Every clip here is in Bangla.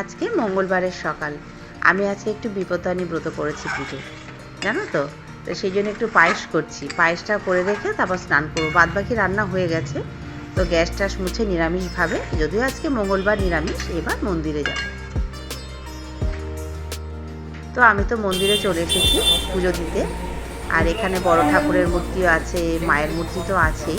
আজকে মঙ্গলবারের সকাল। আমি আজকে একটু বিপত্তানি ব্রত করেছি পুজো। জানো তো? তো সেই জন্য একটু পায়েস করছি। পায়েসটা করে রেখে তারপর স্নান করব। বাদ বাকি রান্না হয়ে গেছে। তো গ্যাস ট্যাস মুছে নিরামিষভাবে, যদিও আজকে মঙ্গলবার নিরামিষ, এবার মন্দিরে যাব। তো আমি তো মন্দিরে চলে এসেছি পুজো দিতে। আর এখানে বড় ঠাকুরের মূর্তিও আছে, মায়ের মূর্তি তো আছেই।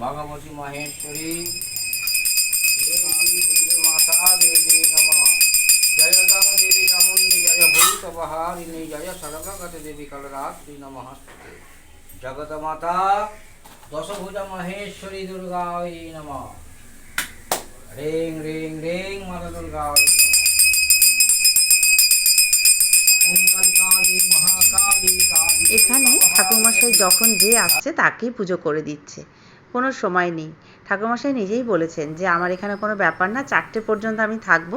ভগবতী মাহেশ্বরী। মাতা দেবী নম। জয় গঙ্গা দেবী চামুণ্ডী জয় ভূত বহারিণী জয় সর্বগত দেবী কলরাত্রি নমস্তে জগত মাতা দশভুজা মহেশ্বরী দুর্গা নম। রিং রিং রিং মাতা দুর্গা ওম কালী কালী মহাকালী কালী এখানে ঠাকুরমশাই যখন যে আসছে তাকেই পুজো করে দিচ্ছে। কোনো সময় নেই। ঠাকুরমশাই নিজেই বলেছেন যে, আমার এখানে কোনো ব্যাপার না, চারটে পর্যন্ত আমি থাকব।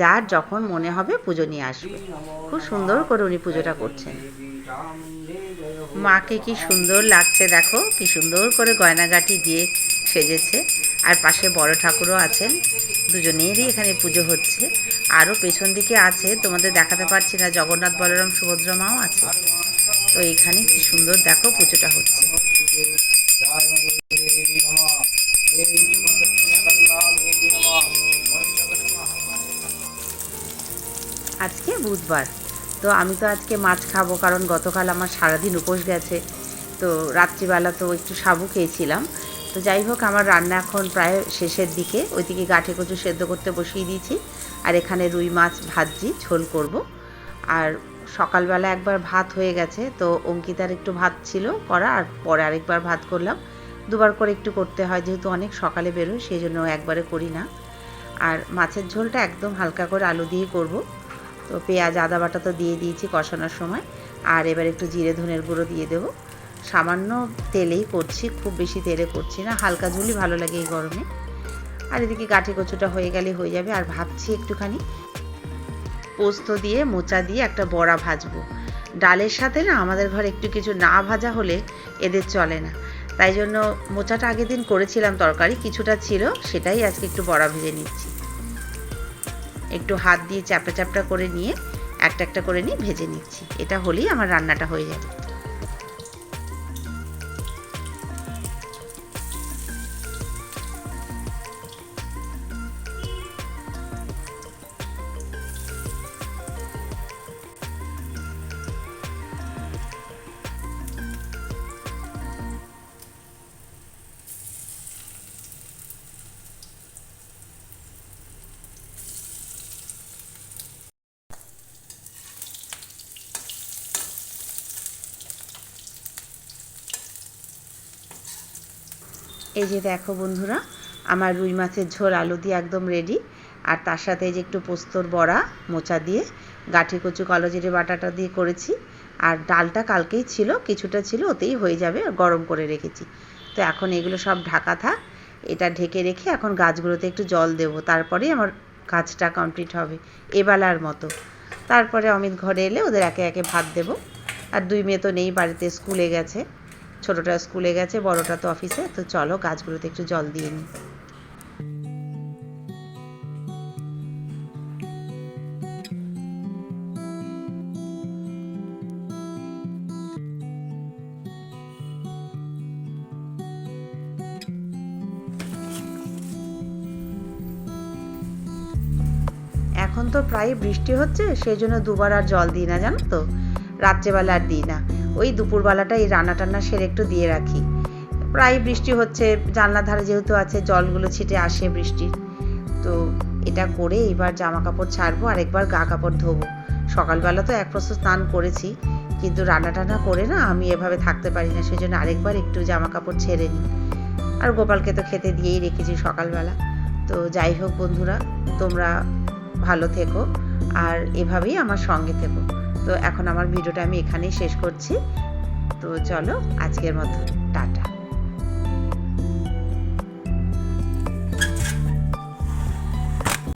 যার যখন মনে হবে পুজো নিয়ে আসবে। খুব সুন্দর করে উনি পুজোটা করছেন। মাকে কি সুন্দর লাগছে দেখো, কি সুন্দর করে গয়নাগাটি দিয়ে সেজেছে। আর পাশে বড় ঠাকুরও আছেন, দুজনেরই এখানে পুজো হচ্ছে। আরও পেছন দিকে আছে, তোমাদের দেখাতে পারছি না, জগন্নাথ বলরাম, সুভদ্রা মাও আছে। তো এখানে কি সুন্দর দেখো পুজোটা হচ্ছে। বুধবার। তো আমি তো আজকে মাছ খাব, কারণ গতকাল আমার সারাদিন উপোস গেছে। তো রাত্রিবেলা তো একটু সাবু খেয়েছিলাম। তো যাই হোক, আমার রান্না এখন প্রায় শেষের দিকে। ওইদিকে গাঠে কচু সেদ্ধ করতে বসিয়ে দিয়েছি। আর এখানে রুই মাছ ভাজছি, ঝোল করব। আর সকালবেলা একবার ভাত হয়ে গেছে, তো অঙ্কিতার একটু ভাত ছিল করা, আর পরে আরেকবার ভাত করলাম। দুবার করে একটু করতে হয়, যেহেতু অনেক সকালে বেরোয়, সেই জন্য একবারে করি না। আর মাছের ঝোলটা একদম হালকা করে আলু দিয়ে করব। তো পেঁয়াজ, আদা বাটা তো দিয়ে দিয়েছি কষানোর সময়। আর এবার একটু জিরে ধনের গুঁড়ো দিয়ে দেবো। সামান্য তেলেই করছি, খুব বেশি তেলে করছি না। হালকা ঝুলি ভালো লাগে এই গরমে। আর এদিকে গাঠি কচুটা হয়ে গেলে হয়ে যাবে। আর ভাবছি একটুখানি পোস্ত দিয়ে, মোচা দিয়ে একটা বড়া ভাজবো। ডালের সাথে না আমাদের ঘরে একটু কিছু না ভাজা হলে এদের চলে না। তাই জন্য মোচাটা আগের দিন করেছিলাম তরকারি, কিছুটা ছিল, সেটাই আজকে একটু বড়া ভেজে নিচ্ছি। একটু হাত দিয়ে চ্যাপটা চ্যাপটা করে নিয়ে একটা একটা করে নিয়ে ভেজে নিচ্ছি। এটা হলেই আমার রান্নাটা হয়ে যাবে। এই যে দেখো বন্ধুরা, আমার রুই মাছের ঝোল আলু দিয়ে একদম রেডি আর তার সাথে এই যে একটু পোস্তর বড়া মোচা দিয়ে, গাঠি কচু কালো জিরে বাটাটা দিয়ে করেছি। আর ডালটা কালকেই ছিল, কিছুটা ছিল, ওতেই হয়ে যাবে গরম করে রেখেছি। তো এখন এগুলো সব ঢাকা থাক, এটা ঢেকে রেখে এখন গাছগুলোতে একটু জল দেব তারপরেই আমার কাজটা কমপ্লিট হবে, এবেলার মতো। তারপরে অমিত ঘরে এলে ওদের একে একে ভাত দেব। আর দুই মেয়ে তো নেই, বাড়িতে স্কুলে গেছে। ছোটটা স্কুলে গেছে, বড়টা তো অফিসে, তো চলো গাছগুলোতে একটু জল দিয়ে নিই এখন তো প্রায় বৃষ্টি হচ্ছে, সেই জন্য দুবার আর জল দিই না, জানো তো? রাত্রেবেলা আর দিই না। ওই দুপুরবেলাটা এই রান্না টান্না সেরে একটু দিয়ে রাখি। প্রায় বৃষ্টি হচ্ছে, জানলার ধারে যেহেতু আছে, জলগুলো ছিটে আসে বৃষ্টির তো এটা করে এবার জামা কাপড় ছাড়বো, আর একবার গা কাপড় ধোবো। সকালবেলা তো এক প্রস্তুত স্নান করেছি, কিন্তু রান্না টান্না করে না আমি এভাবে থাকতে পারি না সেই জন্য আরেকবার একটু জামা কাপড় ছেড়ে নিই। আর গোপালকে তো খেতে দিয়েই রেখেছি সকালবেলা। তো যাই হোক বন্ধুরা, তোমরা ভালো থেকো, আর এভাবেই আমার সঙ্গে থেকো। তো এখন আমার ভিডিওটা আমি এখানেই শেষ করছি। তো চলো আজকের মতো টাটা।